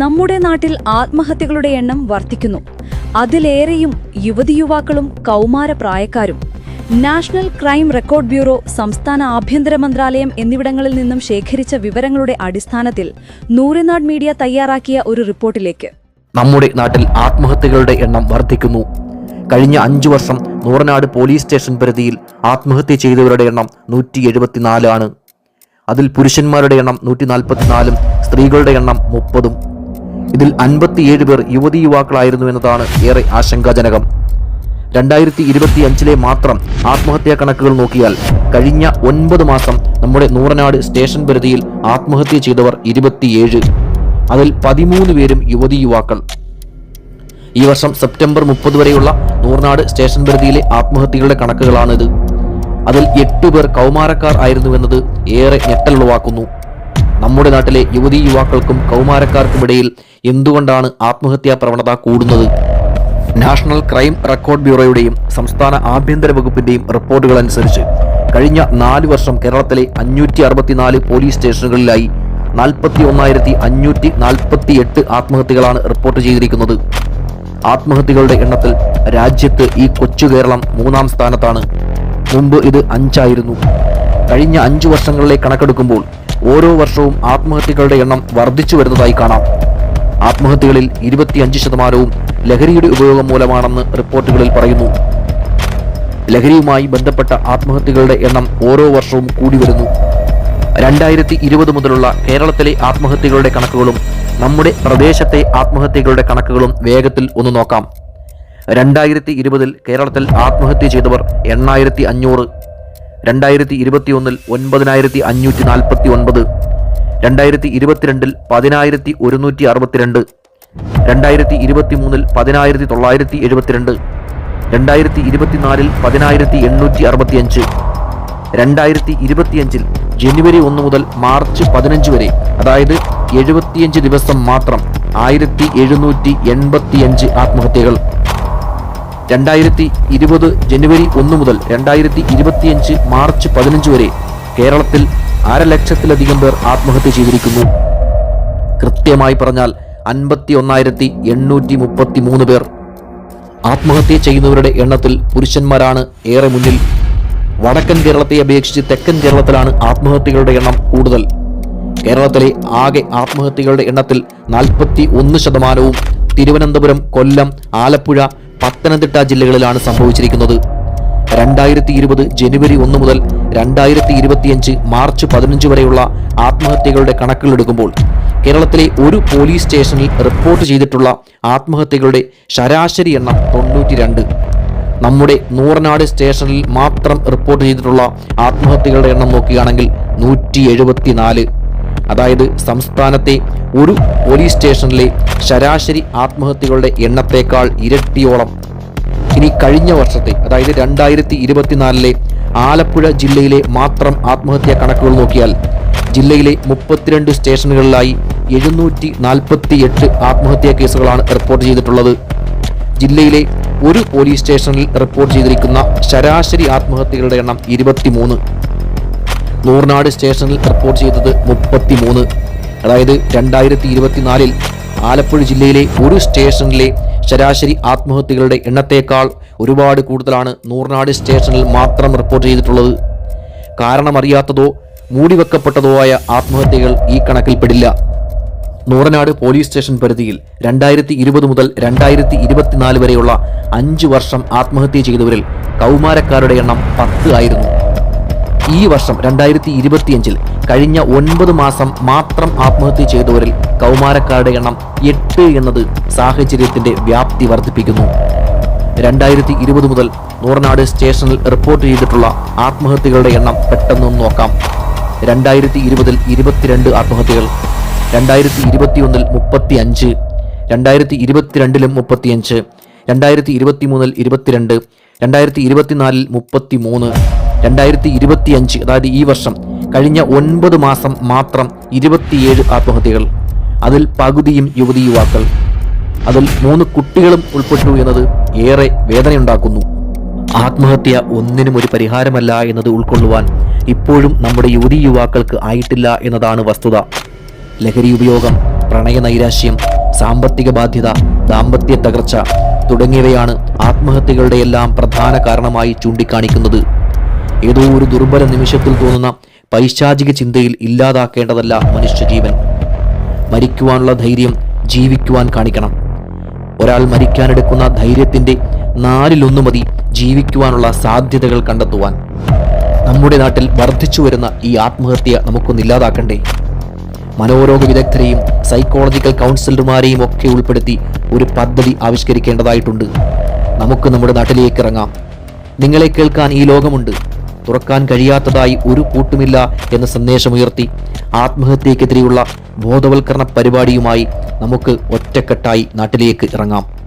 നമ്മുടെ നാട്ടിൽ ആത്മഹത്യകളുടെ എണ്ണം വർദ്ധിക്കുന്നു. അതിലേറെയും യുവതി യുവാക്കളും കൗമാര പ്രായക്കാരും. നാഷണൽ ക്രൈം റെക്കോർഡ് ബ്യൂറോ സംസ്ഥാന ആഭ്യന്തര മന്ത്രാലയം എന്നിവിടങ്ങളിൽ നിന്നും ശേഖരിച്ച വിവരങ്ങളുടെ അടിസ്ഥാനത്തിൽ നൂറിനാട് മീഡിയ തയ്യാറാക്കിയ ഒരു റിപ്പോർട്ടിലേക്ക്. നമ്മുടെ നാട്ടിൽ ആത്മഹത്യകളുടെ എണ്ണം വർദ്ധിക്കുന്നു. കഴിഞ്ഞ അഞ്ചു വർഷം നൂറനാട് പോലീസ് സ്റ്റേഷൻ പരിധിയിൽ ആത്മഹത്യ ചെയ്തവരുടെ എണ്ണം നൂറ്റി എഴുപത്തിനാലാണ് അതിൽ പുരുഷന്മാരുടെ എണ്ണം നൂറ്റി നാൽപ്പത്തിനാലും സ്ത്രീകളുടെ എണ്ണം മുപ്പതും. ഇതിൽ അൻപത്തിയേഴ് പേർ യുവതി യുവാക്കളായിരുന്നു എന്നതാണ് ഏറെ ആശങ്കാജനകം. രണ്ടായിരത്തി ഇരുപത്തി അഞ്ചിലെ മാത്രം ആത്മഹത്യാ കണക്കുകൾ നോക്കിയാൽ കഴിഞ്ഞ ഒൻപത് മാസം നമ്മുടെ നൂറനാട് സ്റ്റേഷൻ പരിധിയിൽ ആത്മഹത്യ ചെയ്തവർ ഇരുപത്തിയേഴ്. അതിൽ പതിമൂന്ന് പേരും യുവതി യുവാക്കൾ. ഈ വർഷം സെപ്റ്റംബർ മുപ്പത് വരെയുള്ള നൂർനാട് സ്റ്റേഷൻ പരിധിയിലെ ആത്മഹത്യകളുടെ കണക്കുകളാണിത്. അതിൽ എട്ട് പേർ കൗമാരക്കാർ ആയിരുന്നുവെന്നത് ഏറെ ഞെട്ടലുളവാക്കുന്നു. നമ്മുടെ നാട്ടിലെ യുവതി യുവാക്കൾക്കും കൗമാരക്കാർക്കുമിടയിൽ എന്തുകൊണ്ടാണ് ആത്മഹത്യാ പ്രവണത കൂടുന്നത്? നാഷണൽ ക്രൈം റെക്കോർഡ് ബ്യൂറോയുടെയും സംസ്ഥാന ആഭ്യന്തര വകുപ്പിന്റെയും റിപ്പോർട്ടുകൾ അനുസരിച്ച് കഴിഞ്ഞ നാല് വർഷം കേരളത്തിലെ അഞ്ഞൂറ്റി അറുപത്തിനാല് പോലീസ് സ്റ്റേഷനുകളിലായി നാൽപ്പത്തി ഒന്നായിരത്തി അഞ്ഞൂറ്റി നാൽപ്പത്തി എട്ട് ആത്മഹത്യകളാണ് റിപ്പോർട്ട് ചെയ്തിരിക്കുന്നത്. ആത്മഹത്യകളുടെ എണ്ണത്തിൽ രാജ്യത്ത് ഈ കൊച്ചു കേരളം മൂന്നാം സ്ഥാനത്താണ്. മുമ്പ് ഇത് അഞ്ചായിരുന്നു. കഴിഞ്ഞ അഞ്ചു വർഷങ്ങളിലെ കണക്കെടുക്കുമ്പോൾ ഓരോ വർഷവും ആത്മഹത്യകളുടെ എണ്ണം വർദ്ധിച്ചു വരുന്നതായി കാണാം. ആത്മഹത്യകളിൽ ഇരുപത്തിയഞ്ച് ശതമാനവും ലഹരിയുടെ ഉപയോഗം മൂലമാണെന്ന് റിപ്പോർട്ടുകളിൽ പറയുന്നു. ലഹരിയുമായി ബന്ധപ്പെട്ട ആത്മഹത്യകളുടെ എണ്ണം ഓരോ വർഷവും കൂടി വരുന്നു. രണ്ടായിരത്തി ഇരുപത് മുതലുള്ള കേരളത്തിലെ ആത്മഹത്യകളുടെ കണക്കുകളും നമ്മുടെ പ്രദേശത്തെ ആത്മഹത്യകളുടെ കണക്കുകളും വേഗത്തിൽ ഒന്ന് നോക്കാം. രണ്ടായിരത്തി ഇരുപതിൽ കേരളത്തിൽ ആത്മഹത്യ ചെയ്തവർ എണ്ണായിരത്തി അഞ്ഞൂറ് രണ്ടായിരത്തി ഇരുപത്തിയൊന്നിൽ ഒൻപതിനായിരത്തി അഞ്ഞൂറ്റി നാൽപ്പത്തി ഒൻപത് രണ്ടായിരത്തി ഇരുപത്തിരണ്ടിൽ പതിനായിരത്തി ഒരുന്നൂറ്റി അറുപത്തിരണ്ട് രണ്ടായിരത്തി ഇരുപത്തി മൂന്നിൽ പതിനായിരത്തി തൊള്ളായിരത്തി എഴുപത്തിരണ്ട് രണ്ടായിരത്തി ഇരുപത്തിനാലിൽ പതിനായിരത്തി എണ്ണൂറ്റി അറുപത്തിയഞ്ച് രണ്ടായിരത്തി ഇരുപത്തിയഞ്ചിൽ ജനുവരി ഒന്ന് മുതൽ മാർച്ച് പതിനഞ്ച് വരെ അതായത് എഴുപത്തിയഞ്ച് ദിവസം മാത്രം ആയിരത്തി എഴുന്നൂറ്റി എൺപത്തിയഞ്ച് ആത്മഹത്യകൾ. രണ്ടായിരത്തി ഇരുപത് ജനുവരി ഒന്ന് മുതൽ രണ്ടായിരത്തി ഇരുപത്തിയഞ്ച് മാർച്ച് പതിനഞ്ച് വരെ കേരളത്തിൽ അരലക്ഷത്തിലധികം പേർ ആത്മഹത്യ ചെയ്തിരിക്കുന്നു. കൃത്യമായി പറഞ്ഞാൽ അൻപത്തി ഒന്നായിരത്തി എണ്ണൂറ്റി മുപ്പത്തി മൂന്ന് പേർ ആത്മഹത്യ ചെയ്യുന്നവരുടെ എണ്ണത്തിൽ പുരുഷന്മാരാണ് ഏറെ മുന്നിൽ. വടക്കൻ കേരളത്തെ അപേക്ഷിച്ച് തെക്കൻ കേരളത്തിലാണ് ആത്മഹത്യകളുടെ എണ്ണം കൂടുതൽ. കേരളത്തിലെ ആകെ ആത്മഹത്യകളുടെ എണ്ണത്തിൽ നാൽപ്പത്തി ഒന്ന് ശതമാനവും തിരുവനന്തപുരം കൊല്ലം ആലപ്പുഴ പത്തനംതിട്ട ജില്ലകളിലാണ് സംഭവിച്ചിരിക്കുന്നത്. രണ്ടായിരത്തി ഇരുപത് ജനുവരി ഒന്ന് മുതൽ രണ്ടായിരത്തി ഇരുപത്തിയഞ്ച് മാർച്ച് പതിനഞ്ച് വരെയുള്ള ആത്മഹത്യകളുടെ കണക്കുകളെടുക്കുമ്പോൾ കേരളത്തിലെ ഒരു പോലീസ് സ്റ്റേഷനിൽ റിപ്പോർട്ട് ചെയ്തിട്ടുള്ള ആത്മഹത്യകളുടെ ശരാശരി എണ്ണം തൊണ്ണൂറ്റി രണ്ട് നമ്മുടെ നൂറനാട് സ്റ്റേഷനിൽ മാത്രം റിപ്പോർട്ട് ചെയ്തിട്ടുള്ള ആത്മഹത്യകളുടെ എണ്ണം നോക്കുകയാണെങ്കിൽ നൂറ്റി എഴുപത്തിനാല് അതായത് സംസ്ഥാനത്തെ ഒരു പോലീസ് സ്റ്റേഷനിലെ ശരാശരി ആത്മഹത്യകളുടെ എണ്ണത്തേക്കാൾ ഇരട്ടിയോളം. ഇനി കഴിഞ്ഞ വർഷത്തെ അതായത് രണ്ടായിരത്തി ഇരുപത്തിനാലിലെ ആലപ്പുഴ ജില്ലയിലെ മാത്രം ആത്മഹത്യാ കണക്കുകൾ നോക്കിയാൽ ജില്ലയിലെ മുപ്പത്തിരണ്ട് സ്റ്റേഷനുകളിലായി എഴുന്നൂറ്റി നാൽപ്പത്തി എട്ട് ആത്മഹത്യാ കേസുകളാണ് റിപ്പോർട്ട് ചെയ്തിട്ടുള്ളത്. ജില്ലയിലെ ഒരു പോലീസ് സ്റ്റേഷനിൽ റിപ്പോർട്ട് ചെയ്തിരിക്കുന്ന ശരാശരി ആത്മഹത്യകളുടെ എണ്ണം ഇരുപത്തിമൂന്ന്. നൂർനാട് സ്റ്റേഷനിൽ റിപ്പോർട്ട് ചെയ്തത് മുപ്പത്തിമൂന്ന്. അതായത് രണ്ടായിരത്തി ഇരുപത്തിനാലിൽ ആലപ്പുഴ ജില്ലയിലെ ഒരു സ്റ്റേഷനിലെ ശരാശരി ആത്മഹത്യകളുടെ എണ്ണത്തേക്കാൾ ഒരുപാട് കൂടുതലാണ് നൂർനാട് സ്റ്റേഷനിൽ മാത്രം റിപ്പോർട്ട് ചെയ്തിട്ടുള്ളത്. കാരണമറിയാത്തതോ മൂടിവെക്കപ്പെട്ടതോ ആയ ആത്മഹത്യകൾ ഈ കണക്കിൽപ്പെടില്ല. നൂറനാട് പോലീസ് സ്റ്റേഷൻ പരിധിയിൽ രണ്ടായിരത്തി ഇരുപത് മുതൽ രണ്ടായിരത്തി ഇരുപത്തിനാല് വരെയുള്ള അഞ്ച് വർഷം ആത്മഹത്യ ചെയ്തവരിൽ കൗമാരക്കാരുടെ എണ്ണം പത്ത് ആയിരുന്നു. ഈ വർഷം രണ്ടായിരത്തി ഇരുപത്തിയഞ്ചിൽ കഴിഞ്ഞ ഒൻപത് മാസം മാത്രം ആത്മഹത്യ ചെയ്തവരിൽ കൗമാരക്കാരുടെ എണ്ണം എട്ട് എന്നത് സാഹചര്യത്തിന്റെ വ്യാപ്തി വർദ്ധിപ്പിക്കുന്നു. രണ്ടായിരത്തി ഇരുപത് മുതൽ നൂറനാട് സ്റ്റേഷനിൽ റിപ്പോർട്ട് ചെയ്തിട്ടുള്ള ആത്മഹത്യകളുടെ എണ്ണം പെട്ടെന്നൊന്ന് നോക്കാം. രണ്ടായിരത്തി ഇരുപതിൽ ഇരുപത്തിരണ്ട് ആത്മഹത്യകൾ രണ്ടായിരത്തി ഇരുപത്തിയൊന്നിൽ മുപ്പത്തി അഞ്ച് രണ്ടായിരത്തി ഇരുപത്തിരണ്ടിലും മുപ്പത്തിയഞ്ച് രണ്ടായിരത്തി ഇരുപത്തി മൂന്നിൽ ഇരുപത്തിരണ്ട് രണ്ടായിരത്തി ഇരുപത്തിനാലിൽ മുപ്പത്തി മൂന്ന് രണ്ടായിരത്തി ഇരുപത്തി അഞ്ച് അതായത് ഈ വർഷം കഴിഞ്ഞ ഒൻപത് മാസം മാത്രം ഇരുപത്തിയേഴ് ആത്മഹത്യകൾ അതിൽ പകുതിയും യുവതി യുവാക്കൾ. അതിൽ മൂന്ന് കുട്ടികളും ഉൾപ്പെട്ടു എന്നത് ഏറെ വേദനയുണ്ടാക്കുന്നു. ആത്മഹത്യ ഒന്നിനും ഒരു പരിഹാരമല്ല എന്നത് ഉൾക്കൊള്ളുവാൻ ഇപ്പോഴും നമ്മുടെ യുവതി യുവാക്കൾക്ക് ആയിട്ടില്ല എന്നതാണ് വസ്തുത. ലഹരി ഉപയോഗം പ്രണയനൈരാശ്യം സാമ്പത്തിക ബാധ്യത ദാമ്പത്യ തകർച്ച തുടങ്ങിയവയാണ് ആത്മഹത്യകളുടെയെല്ലാം പ്രധാന കാരണമായി ചൂണ്ടിക്കാണിക്കുന്നത്. ഏതോ ഒരു ദുർബല നിമിഷത്തിൽ തോന്നുന്ന പൈശാചിക ചിന്തയിൽ ഇല്ലാതാക്കേണ്ടതല്ല മനുഷ്യജീവൻ. മരിക്കുവാനുള്ള ധൈര്യം ജീവിക്കുവാൻ കാണിക്കണം. ഒരാൾ മരിക്കാനെടുക്കുന്ന ധൈര്യത്തിന്റെ നാലിലൊന്നു മതി ജീവിക്കുവാനുള്ള സാധ്യതകൾ കണ്ടെത്തുവാൻ. നമ്മുടെ നാട്ടിൽ വർദ്ധിച്ചു വരുന്ന ഈ ആത്മഹത്യ നമുക്കൊന്നില്ലാതാക്കണ്ടേ മനോരോഗ വിദഗ്ധരെയും സൈക്കോളജിക്കൽ കൗൺസിലർമാരെയും ഒക്കെ ഉൾപ്പെടുത്തി ഒരു പദ്ധതി ആവിഷ്കരിക്കേണ്ടതായിട്ടുണ്ട്. നമുക്ക് നമ്മുടെ നാട്ടിലേക്ക് ഇറങ്ങാം. നിങ്ങളെ കേൾക്കാൻ ഈ ലോകമുണ്ട്. തുറക്കാൻ കഴിയാത്തതായി ഒരു കൂട്ടുമില്ല എന്ന സന്ദേശമുയർത്തി. ആത്മഹത്യക്കെതിരെയുള്ള ബോധവൽക്കരണ പരിപാടിയുമായി നമുക്ക് ഒറ്റക്കെട്ടായി നാട്ടിലേക്ക് ഇറങ്ങാം.